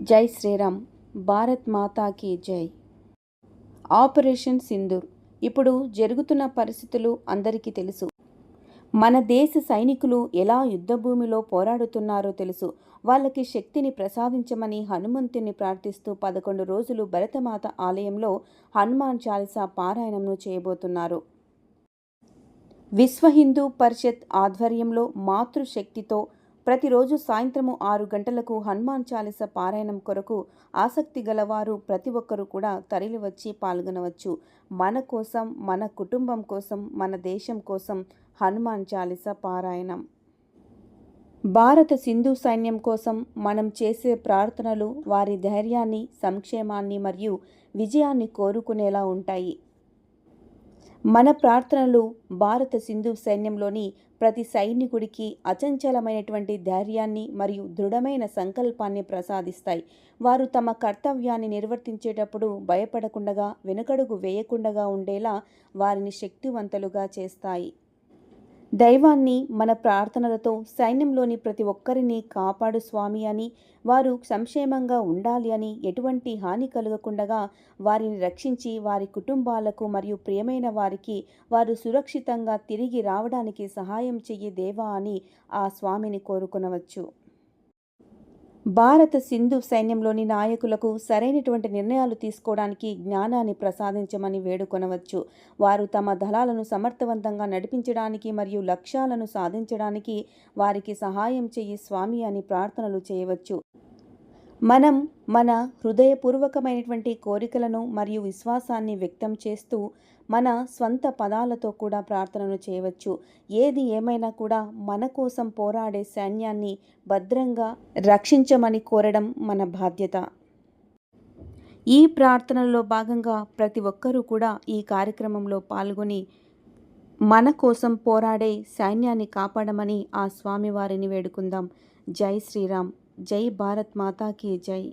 జై శ్రీరామ్. భారత్ మాతాకి జై. ఆపరేషన్ సింధూర్. ఇప్పుడు జరుగుతున్న పరిస్థితులు అందరికీ తెలుసు. మన దేశ సైనికులు ఎలా యుద్ధభూమిలో పోరాడుతున్నారో తెలుసు. వాళ్ళకి శక్తిని ప్రసాదించమని హనుమంతుని ప్రార్థిస్తూ పదకొండు రోజులు భరతమాత ఆలయంలో హనుమాన్ చాలీసా పారాయణంను చేయబోతున్నారు. విశ్వ హిందూ పరిషత్ ఆధ్వర్యంలో మాతృశక్తితో ప్రతిరోజు సాయంత్రము ఆరు గంటలకు హనుమాన్ చాలీస పారాయణం కొరకు ఆసక్తి గలవారు ప్రతి ఒక్కరూ కూడా తరలివచ్చి పాల్గొనవచ్చు. మన కోసం మన కుటుంబం కోసం మన దేశం కోసం హనుమాన్ చాలీస పారాయణం. భారత సింధు సైన్యం కోసం మనం చేసే ప్రార్థనలు వారి ధైర్యాన్ని సంక్షేమాన్ని మరియు విజయాన్ని కోరుకునేలా ఉంటాయి. మన ప్రార్థనలు భారత సింధు సైన్యంలోని ప్రతి సైనికుడికి అచంచలమైనటువంటి ధైర్యాన్ని మరియు దృఢమైన సంకల్పాన్ని ప్రసాదిస్తాయి. వారు తమ కర్తవ్యాన్ని నిర్వర్తించేటప్పుడు భయపడకుండగా వెనుకడుగు వేయకుండగా ఉండేలా వారిని శక్తివంతులుగా చేస్తాయి. దైవాన్ని మన ప్రార్థనలతో సైన్యంలోని ప్రతి ఒక్కరిని కాపాడు స్వామి అని వారు సంక్షేమంగా ఉండాలి అని ఎటువంటి హాని కలగకుండగా వారిని రక్షించి వారి కుటుంబాలకు మరియు ప్రియమైన వారికి వారు సురక్షితంగా తిరిగి రావడానికి సహాయం చెయ్యి దేవా అని ఆ స్వామిని కోరుకునవచ్చు. భారత సింధు సైన్యంలోని నాయకులకు సరైనటువంటి నిర్ణయాలు తీసుకోవడానికి జ్ఞానాన్ని ప్రసాదించమని వేడుకొనవచ్చు. వారు తమ దళాలను సమర్థవంతంగా నడిపించడానికి మరియు లక్ష్యాలను సాధించడానికి వారికి సహాయం చేయి స్వామి అని ప్రార్థనలు చేయవచ్చు. మనం మన హృదయపూర్వకమైనటువంటి కోరికలను మరియు విశ్వాసాన్ని వ్యక్తం చేస్తూ మన స్వంత పదాలతో కూడా ప్రార్థనను చేయవచ్చు. ఏది ఏమైనా కూడా మన కోసం పోరాడే సైన్యాన్ని భద్రంగా రక్షించమని కోరడం మన బాధ్యత. ఈ ప్రార్థనలో భాగంగా ప్రతి ఒక్కరూ కూడా ఈ కార్యక్రమంలో పాల్గొని మన కోసం పోరాడే సైన్యాన్ని కాపాడమని ఆ స్వామివారిని వేడుకుందాం. జై శ్రీరామ్. जय भारत माता की जय।